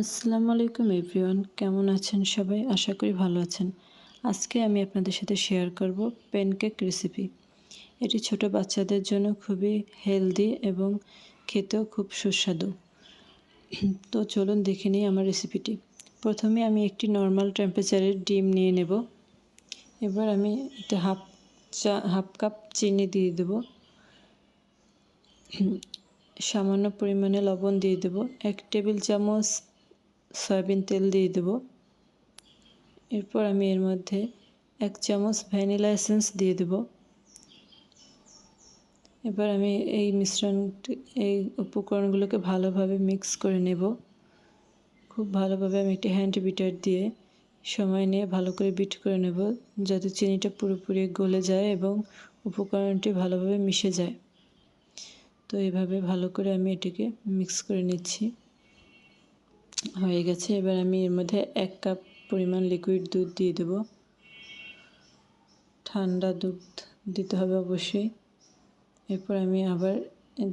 আসসালামু আলাইকুম এভরিওয়ান, কেমন আছেন সবাই? আশা করি ভালো আছেন। আজকে আমি আপনাদের সাথে শেয়ার করব প্যানকেক রেসিপি এটি ছোট বাচ্চাদের জন্য খুবই হেলদি এবং খেতেও খুব সুস্বাদু। তো চলুন দেখে নিই আমার রেসিপিটি প্রথমে আমি একটি নর্মাল টেম্পারেচারের ডিম নিয়ে নেব। এবার আমি এতে হাফ চা হাফ কাপ চিনি দিয়ে দেব। সামান্য পরিমাণে লবণ দিয়ে দেব। এক টেবিল চামচ সয়াবিন তেল দিয়ে দেব। এরপর আমি এর মধ্যে এক চামচ ভ্যানিলা এসেন্স দিয়ে দেব। এবার আমি এই মিশ্রণটি এই উপকরণগুলোকে ভালোভাবে মিক্স করে নেব। খুব ভালোভাবে আমি একটি হ্যান্ড বিটার দিয়ে সময় নিয়ে ভালো করে বিট করে নেব, যাতে চিনিটা পুরোপুরি গলে যায় এবং উপকরণটি ভালোভাবে মিশে যায়। তো এভাবে ভালো করে আমি এটিকে মিক্স করে নিচ্ছি। হয়ে গেছে। এবার আমি এর মধ্যে এক কাপ পরিমাণ লিকুইড দুধ দিয়ে দেব। ঠান্ডা দুধ দিতে হবে অবশ্যই। এরপর আমি আবার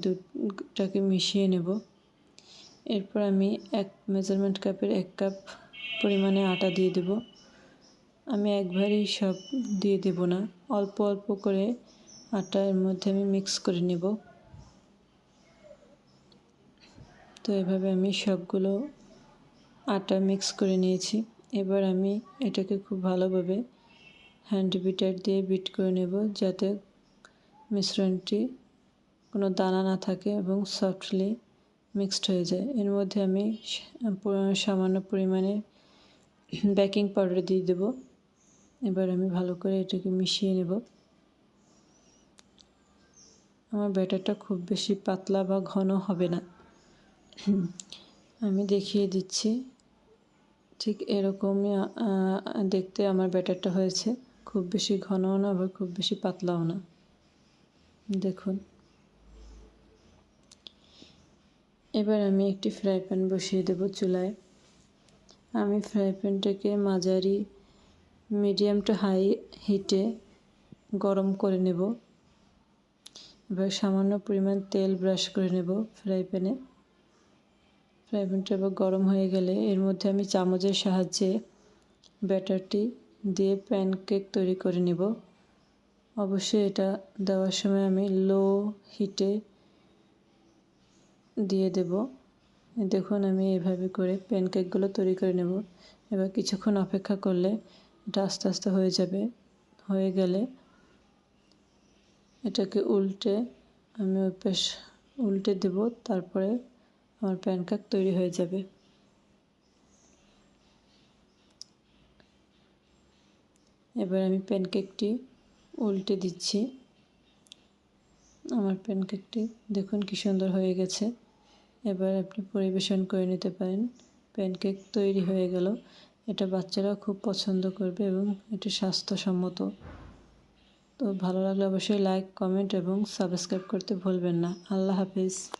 দুধটাকে মিশিয়ে নেব। এরপর আমি এক মেজারমেন্ট কাপের এক কাপ পরিমাণে আটা দিয়ে দেব। আমি একবারেই সব দিয়ে দেব না। অল্প অল্প করে আটা এর মধ্যে আমি মিক্স করে নেব। তো এভাবে আমি সবগুলো আটা মিক্স করে নিয়েছি। এবার আমি এটাকে খুব ভালোভাবে হ্যান্ড বিটার দিয়ে বিট করে নেব যাতে মিশ্রণটি কোনো দানা না থাকে এবং সফটলি মিক্সড হয়ে যায়। এর মধ্যে আমি সামান্য পরিমাণে বেকিং পাউডার দিয়ে দেব। এবার আমি ভালো করে এটাকে মিশিয়ে নেব। আমার ব্যাটারটা খুব বেশি পাতলা বা ঘন হবে না। আমি দেখিয়ে দিচ্ছি। ঠিক এরকমই দেখতে আমার ব্যাটারটা হয়েছে। খুব বেশি ঘনও না, আবার খুব বেশি পাতলাও না। দেখুন। এবার আমি একটি ফ্রাই প্যান বসিয়ে দেব চুলায়। আমি ফ্রাই প্যানটাকে মাঝারি, মিডিয়াম টু হাই হিটে গরম করে নেব। এবার সামান্য পরিমাণ তেল ব্রাশ করে নেব ফ্রাই প্যানে। ফ্রাই প্যানটা এবার গরম হয়ে গেলে এর মধ্যে আমি চামচের সাহায্যে ব্যাটারটি দিয়ে প্যানকেক তৈরি করে নেব। অবশ্যই এটা দেওয়ার সময় আমি লো হিটে দিয়ে দেব। দেখুন, আমি এভাবে করে প্যানকেকগুলো তৈরি করে নেব। এবার কিছুক্ষণ অপেক্ষা করলে এটা আস্তে আস্তে হয়ে যাবে। হয়ে গেলে এটাকে উল্টে আমি ওই উল্টে দেব। তারপরে আমার প্যান প্যানকেক তৈরি হয়ে যাবে। এবার আমি প্যানকেকটি উল্টে দিচ্ছি। আমার প্যান প্যানকেকটি দেখুন কি সুন্দর হয়ে গেছে। এবার আপনি পরিবেশন করে নিতে পারেন। প্যানকেক তৈরি হয়ে গেল। এটা বাচ্চারাও খুব পছন্দ করবে এবং এটি স্বাস্থ্যসম্মত। তো ভালো লাগলে অবশ্যই লাইক, কমেন্ট এবং সাবস্ক্রাইব করতে ভুলবেন না। আল্লাহ হাফিজ।